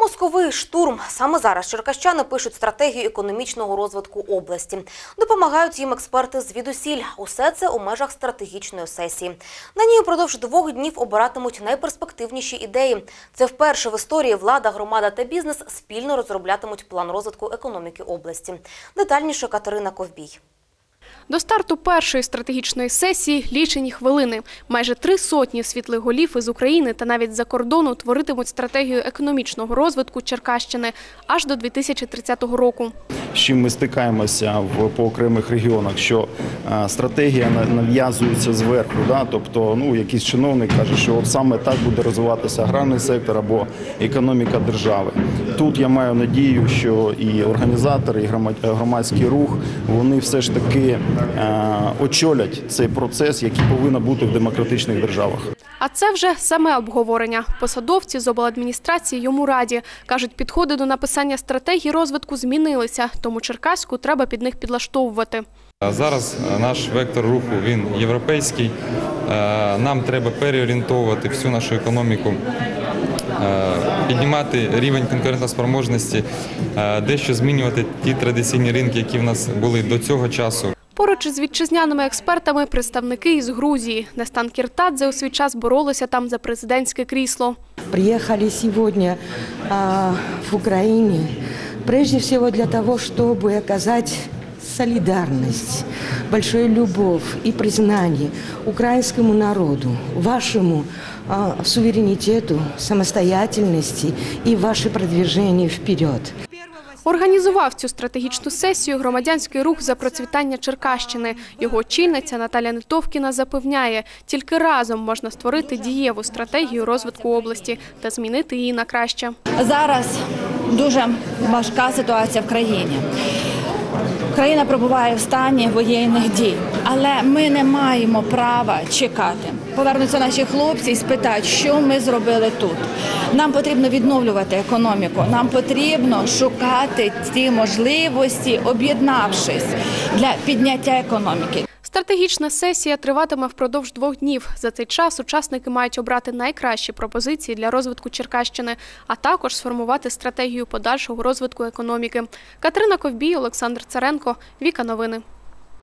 Мозковий штурм. Саме зараз черкащани пишуть стратегію економічного розвитку області. Допомагають їм експерти звідусіль. Усе це у межах стратегічної сесії. На ній упродовж двох днів обиратимуть найперспективніші ідеї. Це вперше в історії влада, громада та бізнес спільно розроблятимуть план розвитку економіки області. Детальніше Катерина Ковбій. До старту першої стратегічної сесії лічені хвилини. Майже три сотні світлих голів із України та навіть з-за кордону творитимуть стратегію економічного розвитку Черкащини аж до 2030 року. З чим ми стикаємося в по окремих регіонах, що е, стратегія на- нав'язується зверху. Да? Тобто, ну якийсь чиновник каже, що от саме так буде розвиватися аграрний сектор або економіка держави. Тут я маю надію, що і організатори, і громад- громадський рух вони все ж таки е, очолять цей процес, який повинен бути в демократичних державах. А це вже саме обговорення. Посадовці з обладміністрації йому раді. Кажуть, підходи до написання стратегії розвитку змінилися, тому Черкаську треба під них підлаштовувати. Зараз е, наш вектор руху він європейський. Е, Нам треба переорієнтовувати всю нашу економіку, е, піднімати рівень конкурентоспроможності, дещо змінювати ті традиційні ринки, які в нас були до цього часу. Поруч із вітчизняними експертами представники із Грузії. Нестан Кіртадзе у свій час боролися там за президентське крісло. приехали сегодня а, в Украине прежде всего для того, чтобы оказать солидарность, большую любовь и признание украинскому народу, вашему а, суверенитету, самостоятельности и ваше продвижение вперед. Організував цю стратегічну сесію громадянський рух за процвітання Черкащини. Його очільниця Наталя Нетовкіна запевняє, тільки разом можна створити дієву стратегію розвитку області та змінити її на краще. Зараз дуже важка ситуація в країні. Країна перебуває в стані воєнних дій, але ми не маємо права чекати. Повернуться наші хлопці і спитають, що ми зробили тут. Нам потрібно відновлювати економіку. Нам потрібно шукати ті можливості, об'єднавшись для підняття економіки. Стратегічна сесія триватиме впродовж двох днів. За цей час учасники мають обрати найкращі пропозиції для розвитку Черкащини, а також сформувати стратегію подальшого розвитку економіки. Катерина Ковбій, Олександр Царенко, Віка Новини.